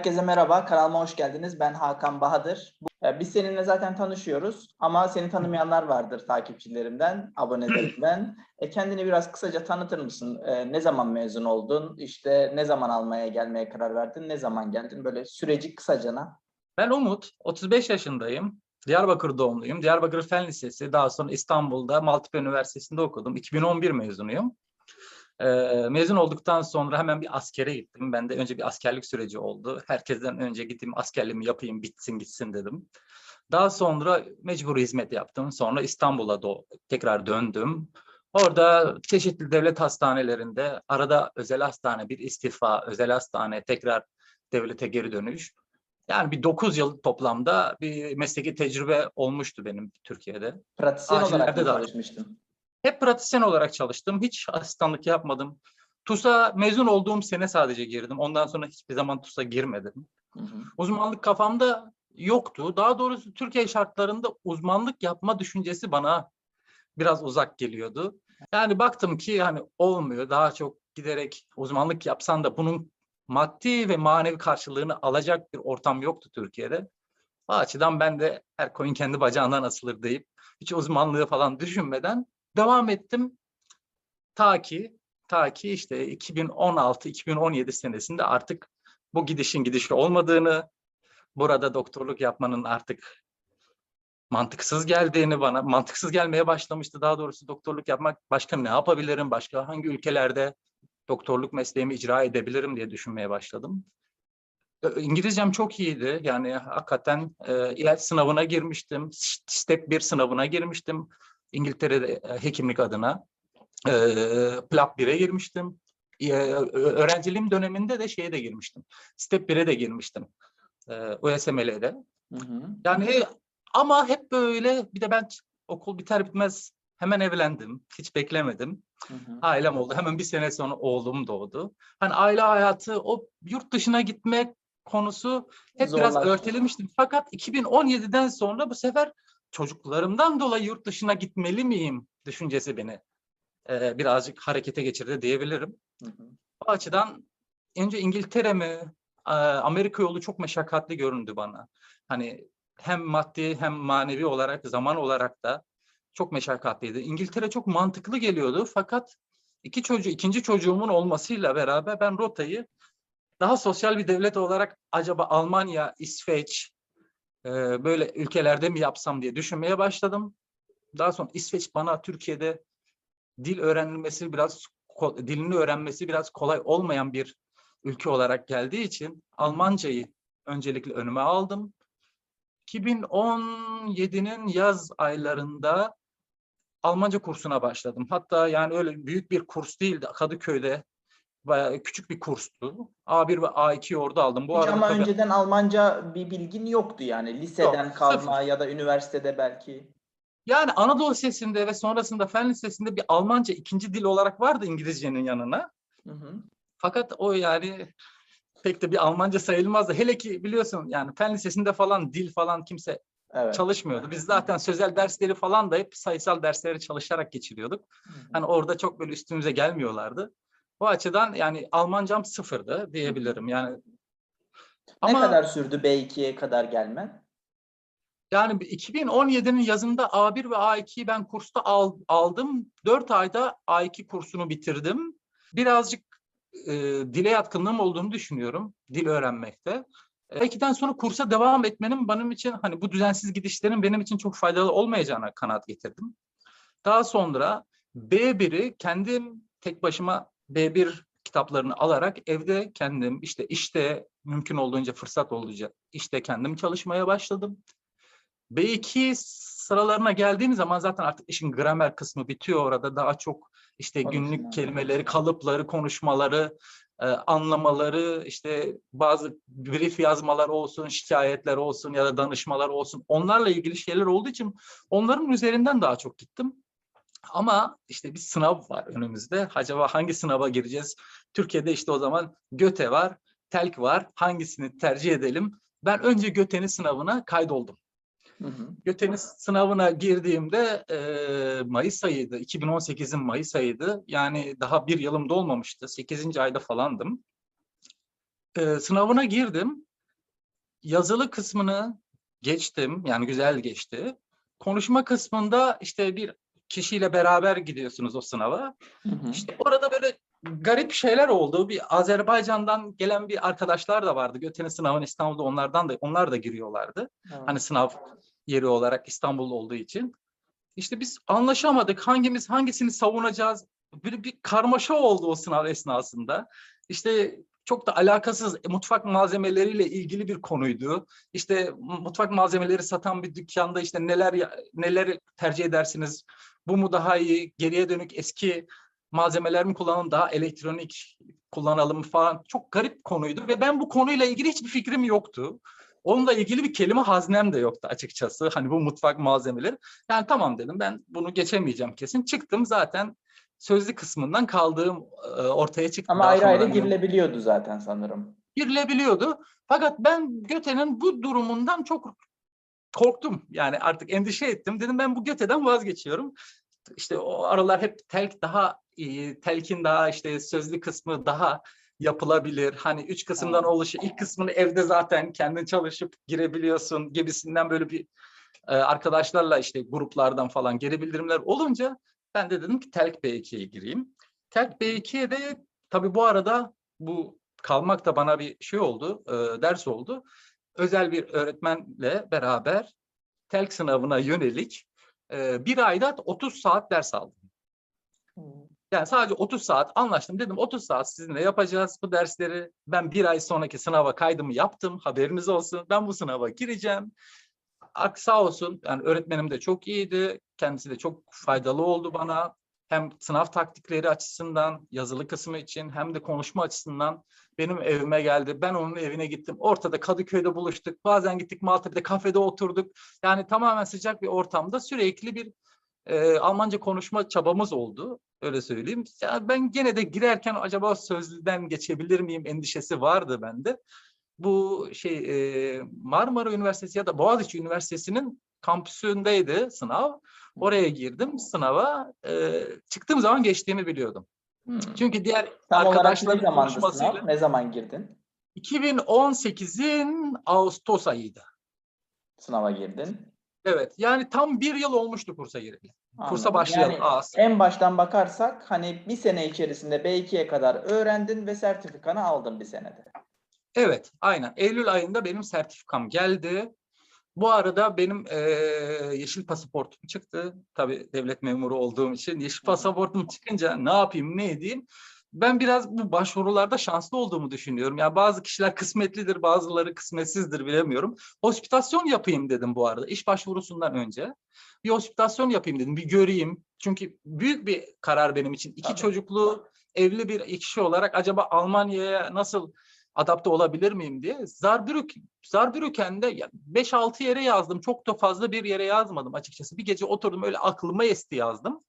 Herkese merhaba, kanalıma hoş geldiniz. Ben Hakan Bahadır. E, Biz seninle zaten tanışıyoruz ama seni tanımayanlar vardır takipçilerimden, abonelerimden. E, Kendini biraz kısaca tanıtır mısın? E, Ne zaman mezun oldun? İşte ne zaman almaya gelmeye karar verdin? Ne zaman geldin? Böyle süreci kısacana. Ben Umut, 35 yaşındayım. Diyarbakır doğumluyum. Diyarbakır Fen Lisesi, daha sonra İstanbul'da Maltepe Üniversitesi'nde okudum. 2011 mezunuyum. Mezun olduktan sonra hemen bir askere gittim. Ben de önce bir askerlik süreci oldu. Herkesten önce gideyim askerliğimi yapayım, bitsin gitsin dedim. Daha sonra mecburi hizmet yaptım. Sonra İstanbul'a do- tekrar döndüm. Orada çeşitli devlet hastanelerinde arada özel hastane, bir istifa, özel hastane, tekrar devlete geri dönüş. Yani bir 9 yıl toplamda bir mesleki tecrübe olmuştu benim Türkiye'de. Pratisyen olarak de- çalışmıştın? Hep pratisyen olarak çalıştım. Hiç asistanlık yapmadım. TUS'a mezun olduğum sene sadece girdim. Ondan sonra hiçbir zaman TUS'a girmedim. Hı hı. Uzmanlık kafamda yoktu. Daha doğrusu Türkiye şartlarında uzmanlık yapma düşüncesi bana biraz uzak geliyordu. Yani baktım ki hani olmuyor. Daha çok giderek uzmanlık yapsan da bunun maddi ve manevi karşılığını alacak bir ortam yoktu Türkiye'de. O açıdan ben de her koyun kendi bacağından asılır deyip hiç uzmanlığı falan düşünmeden devam ettim. Ta ki ta ki işte 2016-2017 senesinde artık bu gidişin gidişi olmadığını, burada doktorluk yapmanın artık mantıksız geldiğini bana, mantıksız gelmeye başlamıştı daha doğrusu doktorluk yapmak. Başka ne yapabilirim, başka hangi ülkelerde doktorluk mesleğimi icra edebilirim diye düşünmeye başladım. İngilizcem çok iyiydi. Yani hakikaten e, IELTS sınavına girmiştim. Step 1 sınavına girmiştim. İngiltere'de e, hekimlik adına. E, PLAB 1'e girmiştim. E, öğrenciliğim döneminde de şeye de girmiştim. Step 1'e de girmiştim. E, USMLE'de. Hı hı. Yani ama hep böyle bir de ben okul biter bitmez hemen evlendim. Hiç beklemedim. Hı hı. Ailem oldu. Hemen bir sene sonra oğlum doğdu. Hani aile hayatı, o yurt dışına gitmek konusu hep biraz Zorlaştı. örtelemiştim. Fakat 2017'den sonra bu sefer çocuklarımdan dolayı yurt dışına gitmeli miyim düşüncesi beni e, birazcık harekete geçirdi diyebilirim. Hı hı. O açıdan önce İngiltere mi, e, Amerika yolu çok meşakkatli göründü bana. Hani hem maddi hem manevi olarak, zaman olarak da çok meşakkatliydi. İngiltere çok mantıklı geliyordu fakat iki çocuğu, ikinci çocuğumun olmasıyla beraber ben rotayı daha sosyal bir devlet olarak acaba Almanya, İsveç e, böyle ülkelerde mi yapsam diye düşünmeye başladım. Daha sonra İsveç bana Türkiye'de dil öğrenilmesi biraz dilini öğrenmesi biraz kolay olmayan bir ülke olarak geldiği için Almancayı öncelikle önüme aldım. 2017'nin yaz aylarında Almanca kursuna başladım. Hatta yani öyle büyük bir kurs değildi. Kadıköy'de bayağı küçük bir kurstu. A1 ve A2'yi orada aldım. Bu Hiç arada ama tabii- önceden Almanca bir bilgin yoktu yani. Liseden Yok, kalma sıfır. ya da üniversitede belki. Yani Anadolu Lisesi'nde ve sonrasında Fen Lisesi'nde bir Almanca ikinci dil olarak vardı İngilizcenin yanına. Hı hı. Fakat o yani pek de bir Almanca sayılmazdı. Hele ki biliyorsun yani Fen Lisesi'nde falan dil falan kimse Evet. çalışmıyordu. Biz zaten sözel dersleri falan da hep sayısal dersleri çalışarak geçiriyorduk. Hı hı. Hani orada çok böyle üstümüze gelmiyorlardı. Bu açıdan yani Almancam sıfırdı diyebilirim. Yani Ne kadar sürdü B2'ye kadar gelmen? Yani 2017'nin yazında A1 ve A2'yi ben kursta al- aldım. 4 ayda A2 kursunu bitirdim. Birazcık e, dile yatkınlığım olduğunu düşünüyorum dil öğrenmekte. A2'den sonra kursa devam etmenin benim için hani bu düzensiz gidişlerin benim için çok faydalı olmayacağına kanaat getirdim. Daha sonra B1'i kendim tek başıma B1 kitaplarını alarak evde kendim işte işte mümkün olduğunca fırsat olunca işte kendim çalışmaya başladım. B2 sıralarına geldiğim zaman zaten artık işin gramer kısmı bitiyor orada. Daha çok işte günlük kelimeleri, kalıpları, konuşmaları, e, anlamaları, işte bazı brief yazmalar olsun, şikayetler olsun ya da danışmalar olsun. Onlarla ilgili şeyler olduğu için onların üzerinden daha çok gittim. Ama işte bir sınav var önümüzde. Acaba hangi sınava gireceğiz? Türkiye'de işte o zaman GÖTE var, TELK var. Hangisini tercih edelim? Ben önce GÖTE'nin sınavına kaydoldum. Göte'nin sınavına girdiğimde e, Mayıs ayıydı. 2018'in Mayıs ayıydı. Yani daha bir yılım dolmamıştı. 8. ayda falandım. E, sınavına girdim. yazılı kısmını geçtim. Yani güzel geçti. Konuşma kısmında işte bir kişiyle beraber gidiyorsunuz o sınava. Hı hı. İşte orada böyle garip şeyler oldu. Bir Azerbaycan'dan gelen bir arkadaşlar da vardı. Göte'nin sınavını İstanbul'da onlardan da onlar da giriyorlardı. Evet. Hani sınav yeri olarak İstanbul'da olduğu için. İşte biz anlaşamadık. Hangimiz hangisini savunacağız? Bir, bir karmaşa oldu o sınav esnasında. İşte çok da alakasız e, mutfak malzemeleriyle ilgili bir konuydu. İşte mutfak malzemeleri satan bir dükkanda işte neler neler tercih edersiniz? Bu mu daha iyi? Geriye dönük eski malzemeler mi kullanalım? Daha elektronik kullanalım falan. Çok garip konuydu ve ben bu konuyla ilgili hiçbir fikrim yoktu. Onunla ilgili bir kelime haznem de yoktu açıkçası. Hani bu mutfak malzemeleri. Yani tamam dedim ben bunu geçemeyeceğim kesin. Çıktım zaten sözlü kısmından kaldığım e, ortaya çıktı. Ama Daha ayrı ayrı girilebiliyordu zaten sanırım. girilebiliyordu. Fakat ben Göte'nin bu durumundan çok korktum. Yani artık endişe ettim. Dedim ben bu Göte'den vazgeçiyorum. İşte o aralar hep telk daha iyi, telkin daha işte sözlü kısmı daha yapılabilir. Hani üç kısımdan oluşuyor. İlk kısmını evde zaten kendin çalışıp girebiliyorsun gibisinden böyle bir e, arkadaşlarla işte gruplardan falan geri bildirimler olunca ben de dedim ki Telk B2'ye gireyim. Telk B2'ye de tabii bu arada bu kalmak da bana bir şey oldu, e, ders oldu. Özel bir öğretmenle beraber Telk sınavına yönelik e, bir ayda 30 saat ders aldım. Yani sadece 30 saat anlaştım. Dedim 30 saat sizinle yapacağız bu dersleri. Ben bir ay sonraki sınava kaydımı yaptım. Haberiniz olsun. Ben bu sınava gireceğim. Sağ olsun. Yani öğretmenim de çok iyiydi. Kendisi de çok faydalı oldu bana. Hem sınav taktikleri açısından, yazılı kısmı için hem de konuşma açısından benim evime geldi. Ben onun evine gittim. Ortada Kadıköy'de buluştuk. Bazen gittik Maltepe'de kafede oturduk. Yani tamamen sıcak bir ortamda sürekli bir e, Almanca konuşma çabamız oldu. Öyle söyleyeyim. Ya ben gene de girerken acaba sözlüden geçebilir miyim endişesi vardı bende. Bu şey e, Marmara Üniversitesi ya da Boğaziçi Üniversitesi'nin kampüsündeydi sınav. Oraya girdim sınava. E, çıktığım zaman geçtiğimi biliyordum. Hmm. Çünkü diğer Tam arkadaşların zamandı sınav? konuşmasıyla Ne zaman girdin? 2018'in Ağustos ayıydı. Sınava girdin. Evet yani tam bir yıl olmuştu kursa gireli. Kursa başlayalım. Yani en baştan bakarsak hani bir sene içerisinde B2'ye kadar öğrendin ve sertifikanı aldın bir senede. Evet, aynen. Eylül ayında benim sertifikam geldi. Bu arada benim eee, yeşil pasaportum çıktı. Tabii devlet memuru olduğum için yeşil pasaportum çıkınca ne yapayım, ne edeyim? Ben biraz bu başvurularda şanslı olduğumu düşünüyorum. Yani bazı kişiler kısmetlidir, bazıları kısmetsizdir bilemiyorum. Hospitasyon yapayım dedim bu arada iş başvurusundan önce. Bir hospitasyon yapayım dedim, bir göreyim. Çünkü büyük bir karar benim için. İki Tabii. çocuklu, evli bir kişi olarak acaba Almanya'ya nasıl adapte olabilir miyim diye. Zarbürük, Zarbürüken'de ya 5-6 yere yazdım. Çok da fazla bir yere yazmadım açıkçası. Bir gece oturdum öyle aklıma esti yazdım.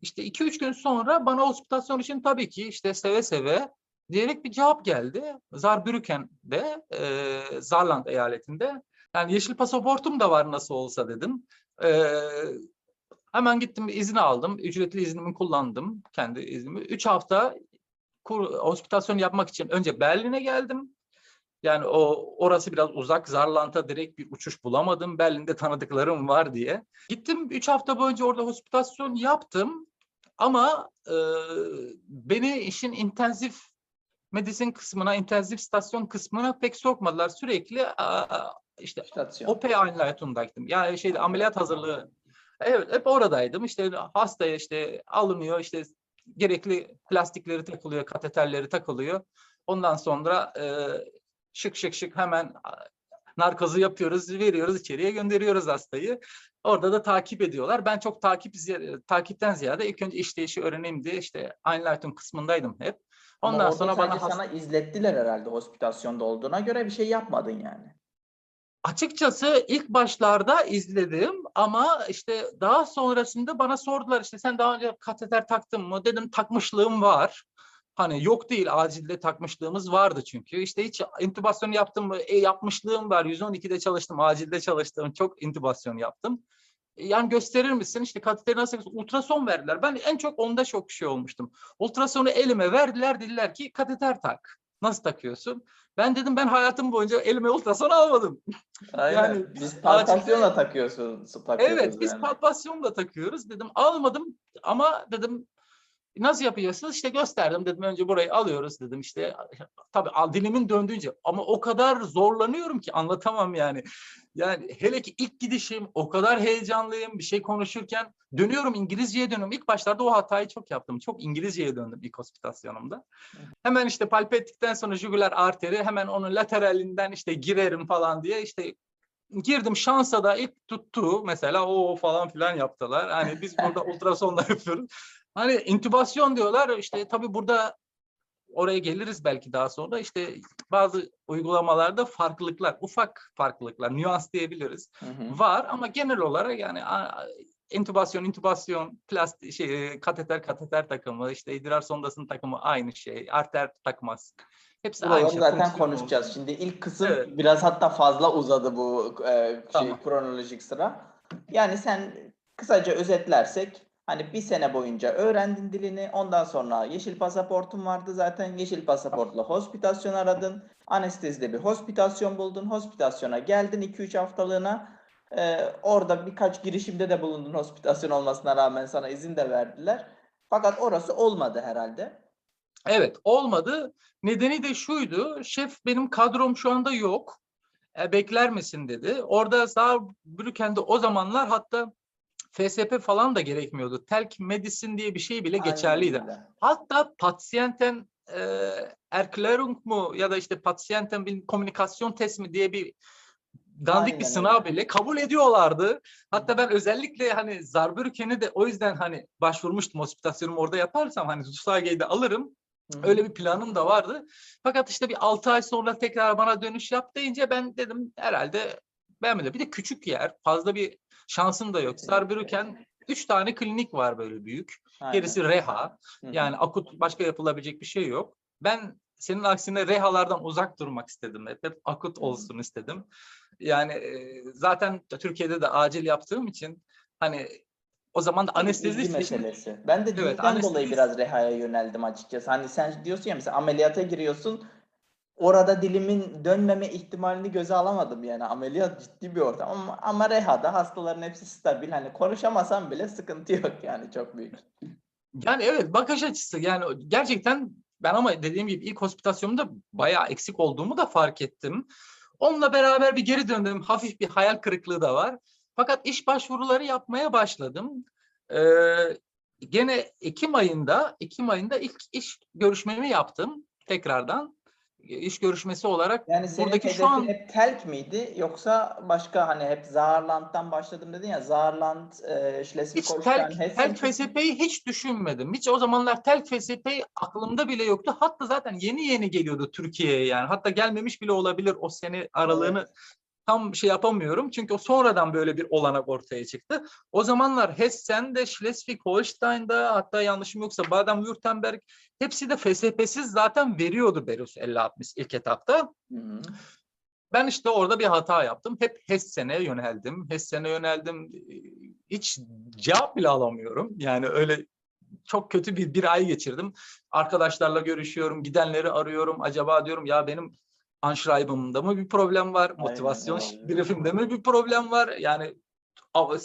İşte 2-3 gün sonra bana hospitasyon için tabii ki işte seve seve diyerek bir cevap geldi. Zarbürüken'de, e, Zarland eyaletinde. Yani yeşil pasaportum da var nasıl olsa dedim. E, hemen gittim izin aldım. Ücretli iznimi kullandım. Kendi iznimi. 3 hafta kur, hospitasyon yapmak için önce Berlin'e geldim. Yani o orası biraz uzak. Zarland'a direkt bir uçuş bulamadım. Berlin'de tanıdıklarım var diye. Gittim 3 hafta boyunca orada hospitasyon yaptım. Ama e, beni işin intensif medicine kısmına, intensif stasyon kısmına pek sokmadılar. Sürekli aa, işte Stasyon. OP Einleitung'daydım. Yani şeyde ameliyat hazırlığı. Evet hep oradaydım. İşte hastaya işte alınıyor işte gerekli plastikleri takılıyor, kateterleri takılıyor. Ondan sonra e, şık şık şık hemen narkozu yapıyoruz, veriyoruz içeriye gönderiyoruz hastayı. Orada da takip ediyorlar. Ben çok takip takipten ziyade ilk önce işleyişi öğreneyim diye işte Einleitung kısmındaydım hep. Ama Ondan orada sonra bana sana izlettiler herhalde hospitasyonda olduğuna göre bir şey yapmadın yani. Açıkçası ilk başlarda izledim ama işte daha sonrasında bana sordular işte sen daha önce kateter taktın mı? Dedim takmışlığım var. Hani yok değil acilde takmışlığımız vardı çünkü. İşte hiç intübasyon yaptım mı? E, yapmışlığım var. 112'de çalıştım, acilde çalıştım. Çok intübasyon yaptım. E, Yani gösterir misin? İşte kateteri nasıl ultrason verdiler. Ben en çok onda çok şey olmuştum. Ultrasonu elime verdiler dediler ki kateter tak. Nasıl takıyorsun? Ben dedim ben hayatım boyunca elime ultrason almadım. Aynen. Yani biz palpasyonla takıyorsun. Evet biz yani. palpasyonla takıyoruz dedim almadım ama dedim nasıl yapıyorsunuz işte gösterdim dedim önce burayı alıyoruz dedim işte tabii al- dilimin döndüğünce ama o kadar zorlanıyorum ki anlatamam yani. Yani hele ki ilk gidişim o kadar heyecanlıyım bir şey konuşurken dönüyorum İngilizceye dönüyorum. İlk başlarda o hatayı çok yaptım. Çok İngilizceye döndüm ilk hospitasyonumda. Hemen işte palpe ettikten sonra jugular arteri hemen onun lateralinden işte girerim falan diye işte girdim şansa da ilk tuttu mesela o falan filan yaptılar. Hani biz burada ultrasonla yapıyoruz. Hani intübasyon diyorlar işte tabii burada oraya geliriz belki daha sonra işte bazı uygulamalarda farklılıklar, ufak farklılıklar, nüans diyebiliriz Hı hı. var ama genel olarak yani intübasyon, intübasyon, plastik şey kateter kateter takımı, işte idrar sondasının takımı aynı şey, arter takmaz. Hepsi aynı Buraları şey. zaten konuşacağız. olduğu. Şimdi ilk kısım Evet. biraz hatta fazla uzadı bu e, şey Tamam. kronolojik sıra. Yani sen kısaca özetlersek hani bir sene boyunca öğrendin dilini. Ondan sonra yeşil pasaportun vardı zaten. Yeşil pasaportla hospitasyon aradın. Anestezide bir hospitasyon buldun. Hospitasyona geldin 2-3 haftalığına. Ee, orada birkaç girişimde de bulundun hospitasyon olmasına rağmen sana izin de verdiler. Fakat orası olmadı herhalde. Evet olmadı. Nedeni de şuydu. Şef benim kadrom şu anda yok. E, bekler misin dedi. Orada Saarbrücken'de o zamanlar hatta FSP falan da gerekmiyordu. Telk Medicine diye bir şey bile Aynen geçerliydi. öyle. Hatta Patienten e, Erklärung mu ya da işte Patienten bir komünikasyon test mi diye bir dandik Aynen bir öyle. sınav bile kabul ediyorlardı. Hatta ben özellikle hani Saarbrücken'i de o yüzden hani başvurmuştum hospitasyonumu orada yaparsam hani Zusage'yi de alırım. Hı hı. Öyle bir planım da vardı. Fakat işte bir 6 ay sonra tekrar bana dönüş yap deyince ben dedim herhalde beğenmedim. Bir de küçük yer. Fazla bir şansın da yok. Saarbrücken 3 tane klinik var böyle büyük. Aynen. Gerisi reha. Yani akut başka yapılabilecek bir şey yok. Ben senin aksine rehalardan uzak durmak istedim. Hep, hep akut olsun istedim. Yani e, zaten Türkiye'de de acil yaptığım için hani o zaman da anestezi İlgi meselesi. Ben de Evet, dilden dolayı anestezi- biraz rehaya yöneldim açıkçası. Hani sen diyorsun ya mesela ameliyata giriyorsun. Orada dilimin dönmeme ihtimalini göze alamadım yani. Ameliyat ciddi bir ortam ama, ama rehada hastaların hepsi stabil. Hani konuşamasam bile sıkıntı yok yani çok büyük. Yani evet bakış açısı yani gerçekten ben ama dediğim gibi ilk hospitasyonumda bayağı eksik olduğumu da fark ettim. Onunla beraber bir geri döndüm. Hafif bir hayal kırıklığı da var. Fakat iş başvuruları yapmaya başladım. Ee, gene Ekim ayında Ekim ayında ilk iş görüşmemi yaptım tekrardan. İş görüşmesi olarak Yani buradaki şu an hep telk miydi yoksa başka hani hep Saarland'dan başladım dedin ya Saarland, e, Hiç Schleswig-Holstein, Hessen. FSP'yi hiç düşünmedim. Hiç o zamanlar tel FSP aklımda bile yoktu. Hatta zaten yeni yeni geliyordu Türkiye'ye yani. Hatta gelmemiş bile olabilir o sene aralığını Evet. Tam şey yapamıyorum. Çünkü o sonradan böyle bir olanak ortaya çıktı. O zamanlar Hessen'de, Schleswig-Holstein'da hatta yanlışım yoksa Baden-Württemberg hepsi de FSP'siz zaten veriyordu Berus 50-60 ilk etapta. Hı. Ben işte orada bir hata yaptım. Hep Hessen'e yöneldim. Hessen'e yöneldim. Hiç cevap bile alamıyorum. Yani öyle çok kötü bir bir ay geçirdim. Arkadaşlarla görüşüyorum, gidenleri arıyorum. Acaba diyorum ya benim Anschreibung'da mı bir problem var? Motivasyon briefing'de mi bir problem var? Yani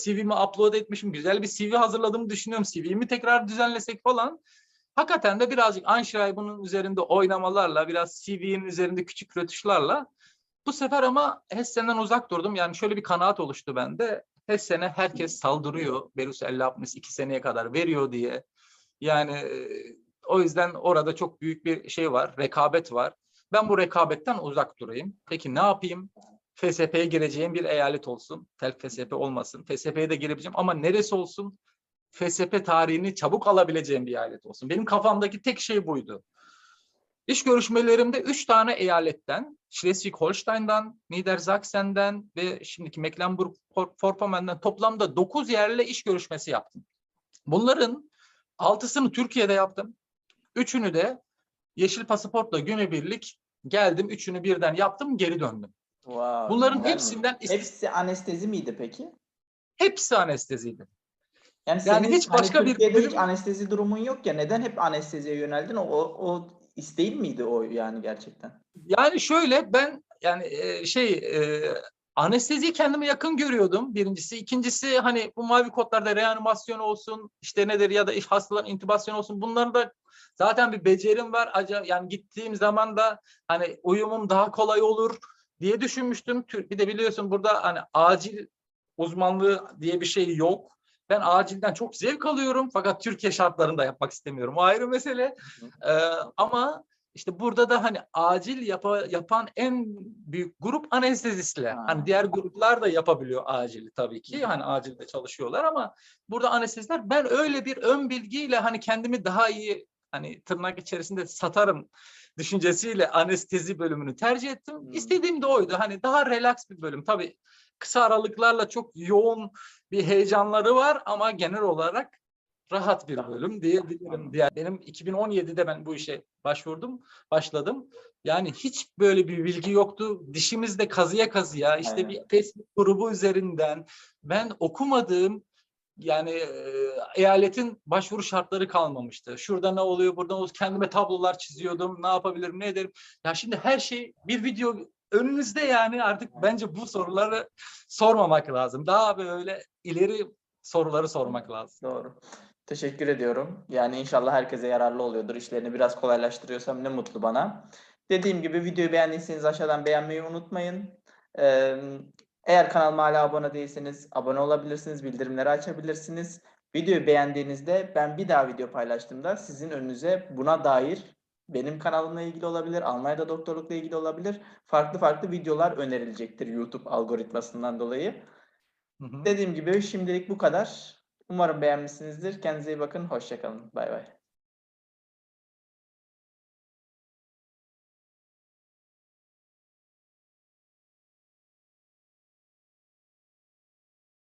CV'mi upload etmişim. Güzel bir CV hazırladığımı düşünüyorum. CV'mi tekrar düzenlesek falan. Hakikaten de birazcık Anschreibung'un üzerinde oynamalarla, biraz CV'nin üzerinde küçük rötuşlarla bu sefer ama Hessen'den uzak durdum. Yani şöyle bir kanaat oluştu bende. Hessen'e herkes saldırıyor. Berus 50-60 iki seneye kadar veriyor diye. Yani e, o yüzden orada çok büyük bir şey var. Rekabet var. Ben bu rekabetten uzak durayım. Peki ne yapayım? FSP'ye gireceğim bir eyalet olsun. Tel FSP olmasın. FSP'ye de girebileceğim ama neresi olsun? FSP tarihini çabuk alabileceğim bir eyalet olsun. Benim kafamdaki tek şey buydu. İş görüşmelerimde üç tane eyaletten, Schleswig-Holstein'dan, Niedersachsen'den ve şimdiki Mecklenburg-Vorpommern'den toplamda dokuz yerle iş görüşmesi yaptım. Bunların altısını Türkiye'de yaptım. Üçünü de yeşil pasaportla günübirlik geldim. Üçünü birden yaptım, geri döndüm. Wow, Bunların güzel mi? hepsinden Hepsi anestezi miydi peki? hepsi anesteziydi. Yani, Yani senin hiç başka hani bir Türkiye'de hiç bölüm- anestezi durumun yok ya neden hep anesteziye yöneldin? O, o, isteğin miydi o yani gerçekten? Yani şöyle ben yani e, şey e, anesteziyi kendime yakın görüyordum birincisi. İkincisi hani bu mavi kodlarda reanimasyon olsun işte nedir ya da iş hastaların intübasyon olsun bunların da zaten bir becerim var. Acaba yani gittiğim zaman da hani uyumum daha kolay olur diye düşünmüştüm. Bir de biliyorsun burada hani acil uzmanlığı diye bir şey yok. Ben acilden çok zevk alıyorum fakat Türkiye şartlarında yapmak istemiyorum. O ayrı mesele. Ee, ama işte burada da hani acil yapa- yapan en büyük grup anestezistler. Ha. Hani diğer gruplar da yapabiliyor acili tabii ki. Hani acilde çalışıyorlar ama burada anestezistler ben öyle bir ön bilgiyle hani kendimi daha iyi hani tırnak içerisinde satarım düşüncesiyle anestezi bölümünü tercih ettim. Hmm. İstediğim de oydu. Hani daha relax bir bölüm. Tabii kısa aralıklarla çok yoğun bir heyecanları var ama genel olarak rahat bir bölüm diyebilirim. Diğer benim 2017'de ben bu işe başvurdum, başladım. Yani hiç böyle bir bilgi yoktu. Dişimizde kazıya kazıya işte Aynen. bir Facebook grubu üzerinden ben okumadığım yani e, eyaletin başvuru şartları kalmamıştı. Şurada ne oluyor, burada ne oluyor? Kendime tablolar çiziyordum. Ne yapabilirim, ne ederim? Ya şimdi her şey bir video önünüzde yani artık bence bu soruları sormamak lazım. Daha böyle ileri soruları sormak lazım. Doğru. Teşekkür ediyorum. Yani inşallah herkese yararlı oluyordur. İşlerini biraz kolaylaştırıyorsam ne mutlu bana. Dediğim gibi videoyu beğendiyseniz aşağıdan beğenmeyi unutmayın. Ee, eğer kanalıma hala abone değilseniz abone olabilirsiniz, bildirimleri açabilirsiniz. Videoyu beğendiğinizde ben bir daha video paylaştığımda sizin önünüze buna dair benim kanalımla ilgili olabilir, Almanya'da doktorlukla ilgili olabilir. Farklı farklı videolar önerilecektir YouTube algoritmasından dolayı. Hı hı. Dediğim gibi şimdilik bu kadar. Umarım beğenmişsinizdir. Kendinize iyi bakın. Hoşçakalın. Bay bay.